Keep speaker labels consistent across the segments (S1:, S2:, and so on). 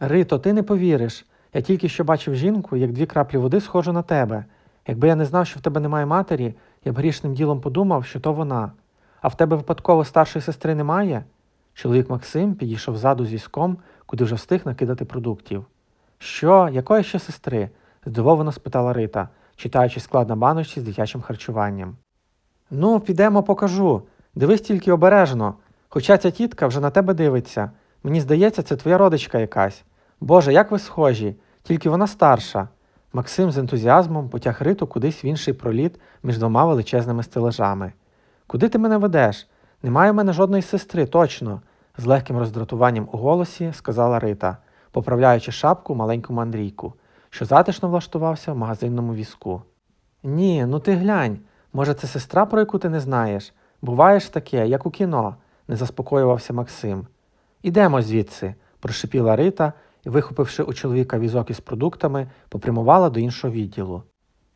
S1: Рито, ти не повіриш. Я тільки що бачив жінку, як дві краплі води схожу на тебе. Якби я не знав, що в тебе немає матері, я б грішним ділом подумав, що то вона. А в тебе випадково старшої сестри немає? Чоловік Максим підійшов ззаду з візком, куди вже встиг накидати продуктів. Що, якої ще сестри? здивовано спитала Рита, читаючи склад на баночці з дитячим харчуванням. Ну, підемо покажу. Дивись тільки обережно. Хоча ця тітка вже на тебе дивиться. Мені здається, це твоя родичка якась. Боже, як ви схожі, тільки вона старша. Максим з ентузіазмом потяг Риту кудись в інший проліт між двома величезними стележами. Куди ти мене ведеш? Немає в мене жодної сестри, точно, з легким роздратуванням у голосі сказала Рита, поправляючи шапку маленькому Андрійку, що затишно влаштувався в магазинному візку. Ні, ну ти глянь, може, це сестра, про яку ти не знаєш? Буває ж таке, як у кіно, не заспокоювався Максим. Ідемо звідси, прошипіла Рита і, вихопивши у чоловіка візок із продуктами, попрямувала до іншого відділу.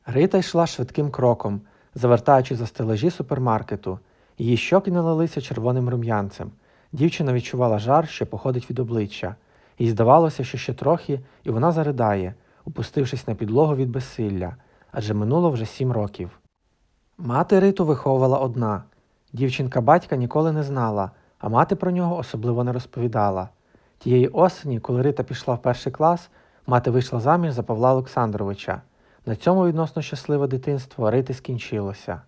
S1: Рита йшла швидким кроком, завертаючи за стележі супермаркету. Її щоки налилися червоним рум'янцем. Дівчина відчувала жар, що походить від обличчя. Їй здавалося, що ще трохи, і вона заридає, опустившись на підлогу від безсилля, адже минуло вже сім років. Мати Риту виховувала одна. Дівчинка батька ніколи не знала, а мати про нього особливо не розповідала. Тієї осені, коли Рита пішла в перший клас, мати вийшла заміж за Павла Олександровича. На цьому відносно щасливе дитинство Рити скінчилося.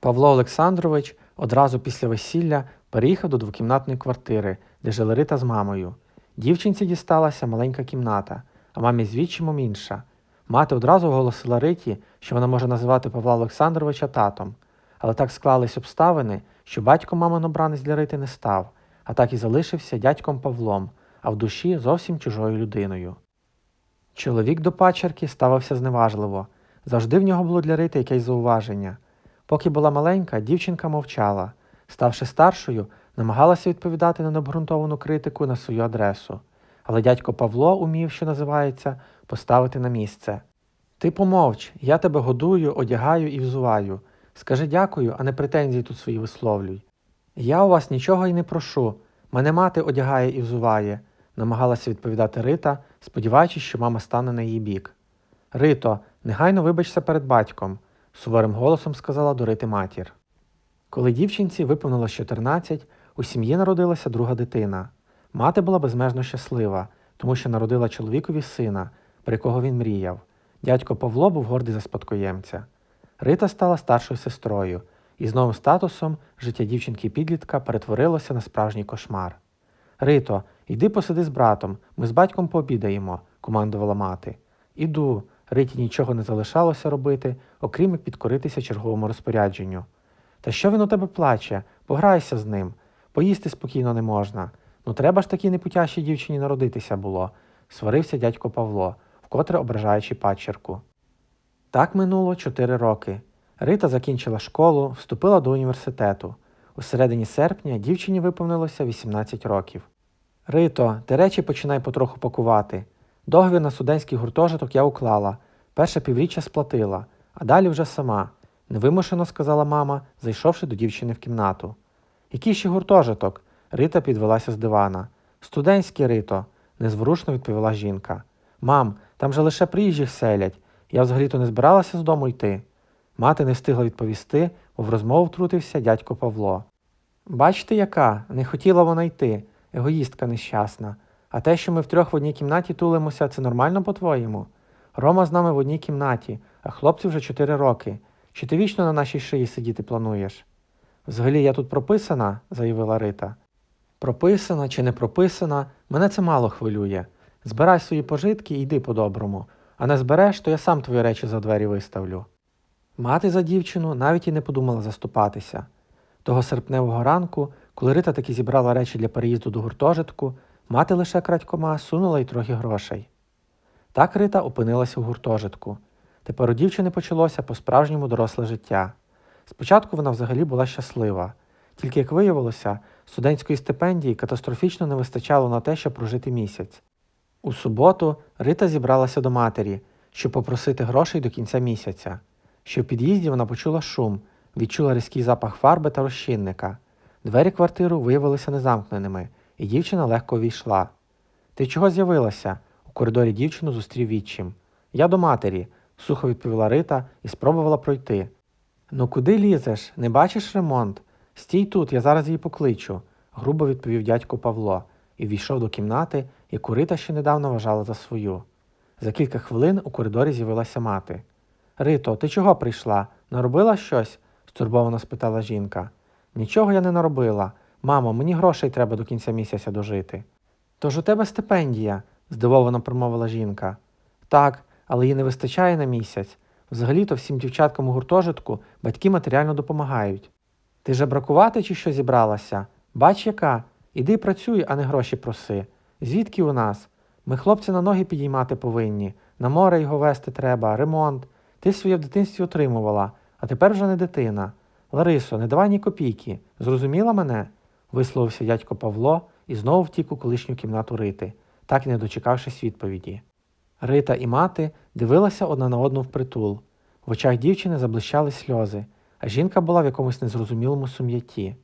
S1: Павло Олександрович одразу після весілля переїхав до двокімнатної квартири, де жили Рита з мамою. Дівчинці дісталася маленька кімната, а мамі з відчимом інша. Мати одразу оголосила Риті, що вона може називати Павла Олександровича татом, але так склались обставини, що батько мамин обранець для Рити не став, а так і залишився дядьком Павлом, а в душі зовсім чужою людиною. Чоловік до пачерки ставився зневажливо. Завжди в нього було для Рити якесь зауваження. Поки була маленька, дівчинка мовчала. Ставши старшою, намагалася відповідати на необґрунтовану критику на свою адресу. Але дядько Павло умів, що називається, поставити на місце. Ти помовч, я тебе годую, одягаю і взуваю. Скажи дякую, а не претензії тут свої висловлюй. Я у вас нічого й не прошу. Мене мати одягає і взуває, намагалася відповідати Рита, сподіваючись, що мама стане на її бік. Рито, негайно вибачся перед батьком, суворим голосом сказала до Рити матір. Коли дівчинці виповнилось 14, у сім'ї народилася друга дитина. Мати була безмежно щаслива, тому що народила чоловікові сина, про якого він мріяв. Дядько Павло був гордий за спадкоємця. Рита стала старшою сестрою, і з новим статусом життя дівчинки-підлітка перетворилося на справжній кошмар. Рито, йди посиди з братом, ми з батьком пообідаємо, командувала мати. Іду. Риті нічого не залишалося робити, окрім як підкоритися черговому розпорядженню. Та що він у тебе плаче? Пограйся з ним. Поїсти спокійно не можна. Ну треба ж такій непутящій дівчині народитися було, сварився дядько Павло, вкотре ображаючи падчерку. Так минуло чотири роки. Рита закінчила школу, вступила до університету. У середині серпня дівчині виповнилося 18 років. Рито, ти речі починай потроху пакувати. Договір на студентський гуртожиток я уклала, перше півріччя сплатила, а далі вже сама, невимушено сказала мама, зайшовши до дівчини в кімнату. Який ще гуртожиток? Рита підвелася з дивана. Студентський Рито, незворушно відповіла жінка. Мам, там же лише приїжджих селять. Я взагалі-то не збиралася з дому йти. Мати не встигла відповісти, бо в розмову втрутився дядько Павло. Бачите, яка, не хотіла вона йти, егоїстка нещасна. А те, що ми втрьох в одній кімнаті тулимося, це нормально по-твоєму? Рома з нами в одній кімнаті, а хлопцю вже чотири роки. Чи ти вічно на нашій шиї сидіти плануєш? Взагалі я тут прописана, заявила Рита. Прописана чи не прописана, мене це мало хвилює. Збирай свої пожитки і йди по-доброму, а не збереш, то я сам твої речі за двері виставлю. Мати за дівчину навіть і не подумала заступатися. Того серпневого ранку, коли Рита таки зібрала речі для переїзду до гуртожитку, мати лише крадькома сунула й трохи грошей. Так Рита опинилася в гуртожитку. Тепер у дівчини почалося по-справжньому доросле життя. Спочатку вона взагалі була щаслива, тільки, як виявилося, студентської стипендії катастрофічно не вистачало на те, щоб прожити місяць. У суботу Рита зібралася до матері, щоб попросити грошей до кінця місяця. Ще в під'їзді вона почула шум, відчула різкий запах фарби та розчинника. Двері квартиру виявилися незамкненими, і дівчина легко увійшла. Ти чого з'явилася? У коридорі дівчину зустрів відчим. Я до матері, сухо відповіла Рита і спробувала пройти. Ну куди лізеш? Не бачиш ремонт? Стій тут, я зараз її покличу, грубо відповів дядько Павло і війшов до кімнати, яку Рита ще недавно вважала за свою. За кілька хвилин у коридорі з'явилася мати. Рито, ти чого прийшла? Наробила щось? стурбовано спитала жінка. Нічого я не наробила. Мамо, мені грошей треба до кінця місяця дожити. Тож у тебе стипендія, здивовано промовила жінка. Так, але їй не вистачає на місяць. Взагалі-то всім дівчаткам у гуртожитку батьки матеріально допомагають. Ти же бракувати чи що зібралася? Бач, яка? Іди працюй, а не гроші проси. Звідки у нас? Ми хлопця на ноги підіймати повинні, на море його вести треба, ремонт. Ти своє в дитинстві отримувала, а тепер вже не дитина. Ларисо, не давай ні копійки. Зрозуміла мене? висловився дядько Павло і знову втік у колишню кімнату Рити, так і не дочекавшись відповіді. Рита і мати дивилася одна на одну впритул. В очах дівчини заблищали сльози, а жінка була в якомусь незрозумілому сум'ятті.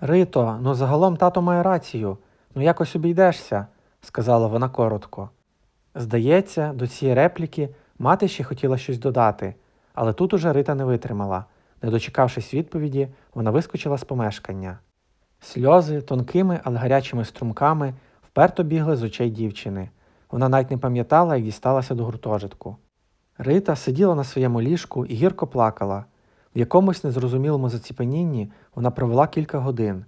S1: Рито, ну загалом тато має рацію, ну якось обійдешся, сказала вона коротко. Здається, до цієї репліки мати ще хотіла щось додати, але тут уже Рита не витримала. Не дочекавшись відповіді, вона вискочила з помешкання. Сльози тонкими, але гарячими струмками вперто бігли з очей дівчини. Вона навіть не пам'ятала, як дісталася до гуртожитку. Рита сиділа на своєму ліжку і гірко плакала. В якомусь незрозумілому заціпенінні вона провела кілька годин.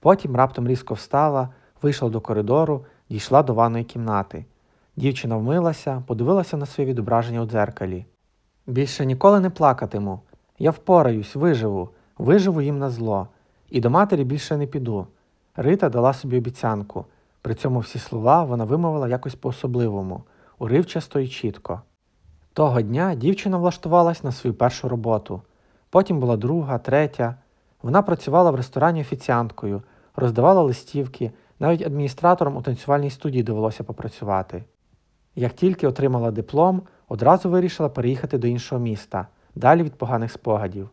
S1: Потім раптом різко встала, вийшла до коридору, дійшла до ванної кімнати. Дівчина вмилася, подивилася на своє відображення у дзеркалі. Більше ніколи не плакатиму. Я впораюсь, виживу, виживу їм на зло. І до матері більше не піду. Рита дала собі обіцянку. При цьому всі слова вона вимовила якось по-особливому, уривчасто і чітко. Того дня дівчина влаштувалась на свою першу роботу. Потім була друга, третя. Вона працювала в ресторані офіціанткою, роздавала листівки, навіть адміністратором у танцювальній студії довелося попрацювати. Як тільки отримала диплом, одразу вирішила переїхати до іншого міста, далі від поганих спогадів,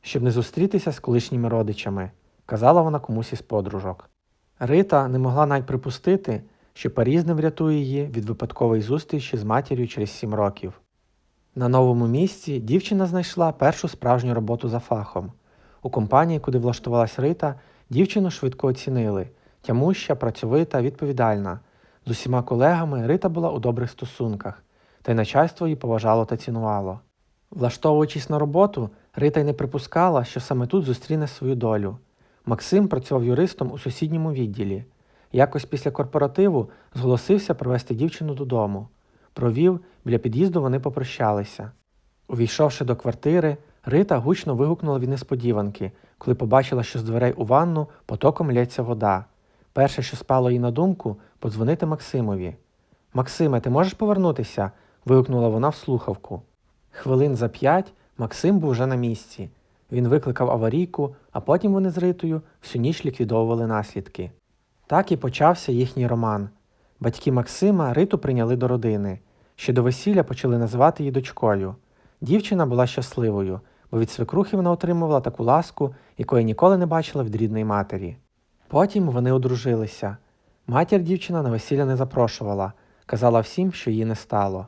S1: щоб не зустрітися з колишніми родичами, казала вона комусь із подружок. Рита не могла навіть припустити, що переїзд не врятує її від випадкової зустрічі з матір'ю через сім років. На новому місці дівчина знайшла першу справжню роботу за фахом. У компанії, куди влаштувалась Рита, дівчину швидко оцінили тямуща, працьовита, відповідальна. З усіма колегами Рита була у добрих стосунках, та й начальство її поважало та цінувало. Влаштовуючись на роботу, Рита й не припускала, що саме тут зустріне свою долю. Максим працював юристом у сусідньому відділі. Якось після корпоративу зголосився провести дівчину додому. Провів, біля під'їзду вони попрощалися. Увійшовши до квартири, Рита гучно вигукнула від несподіванки, коли побачила, що з дверей у ванну потоком лється вода. Перше, що спало їй на думку, подзвонити Максимові. Максиме, ти можеш повернутися? вигукнула вона в слухавку. Хвилин за п'ять Максим був вже на місці. Він викликав аварійку, а потім вони з Ритою всю ніч ліквідовували наслідки. Так і почався їхній роман. Батьки Максима Риту прийняли до родини. Ще до весілля почали називати її дочкою. Дівчина була щасливою, бо від свекрухи вона отримувала таку ласку, якої ніколи не бачила від рідної матері. Потім вони одружилися. Матір дівчина на весілля не запрошувала, казала всім, що її не стало.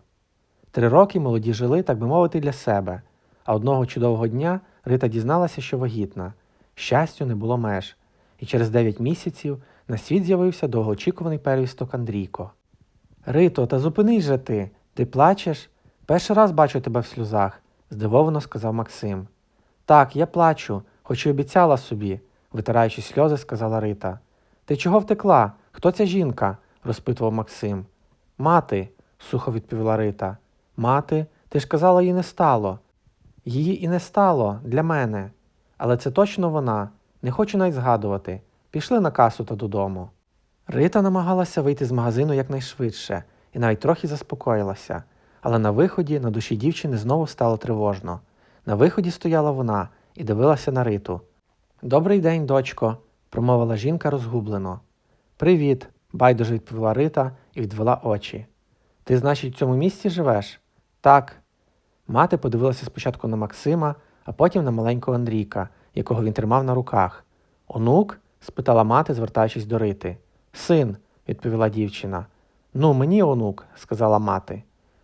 S1: Три роки молоді жили, так би мовити, для себе, а одного чудового дня Рита дізналася, що вагітна. Щастю не було меж, і через дев'ять місяців на світ з'явився довгоочікуваний первісток Андрійко. Рито, та зупинись же ти. Ти плачеш? Перший раз бачу тебе в сльозах, здивовано сказав Максим. Так, я плачу, хоч і обіцяла собі, витираючи сльози, сказала Рита. Ти чого втекла? Хто ця жінка? розпитував Максим. Мати, сухо відповіла Рита. Мати, ти ж казала, її не стало. Її і не стало для мене. Але це точно вона. Не хочу навіть згадувати. Пішли на касу та додому. Рита намагалася вийти з магазину якнайшвидше і навіть трохи заспокоїлася, але на виході на душі дівчини знову стало тривожно. На виході стояла вона і дивилася на Риту. Добрий день, дочко, промовила жінка розгублено. Привіт, байдуже відповіла Рита і відвела очі. Ти, значить, в цьому місці живеш? Так. Мати подивилася спочатку на Максима, а потім на маленького Андрійка, якого він тримав на руках. Онук? Спитала мати, звертаючись до Рити. Син, відповіла дівчина. Ну, мені онук, сказала мати.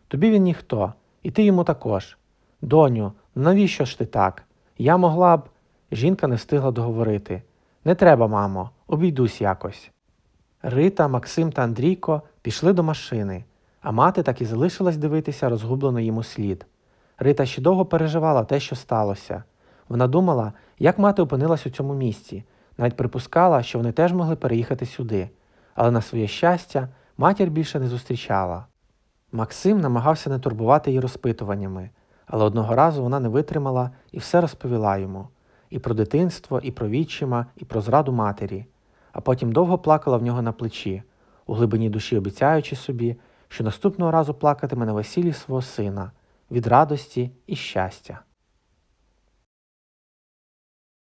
S1: Тобі він ніхто, і ти йому також. Доню, навіщо ж ти так? Я могла б. Жінка не встигла договорити. Не треба, мамо, обійдусь якось. Рита, Максим та Андрійко пішли до машини, а мати так і залишилась дивитися розгублено йому слід. Рита ще довго переживала те, що сталося. Вона думала, як мати опинилась у цьому місці, навіть припускала, що вони теж могли переїхати сюди, але на своє щастя матір більше не зустрічала. Максим намагався не турбувати її розпитуваннями, але одного разу вона не витримала і все розповіла йому і про дитинство, і про відчима, і про зраду матері, а потім довго плакала в нього на плечі, у глибині душі обіцяючи собі, що наступного разу плакатиме на весіллі свого сина від радості і щастя.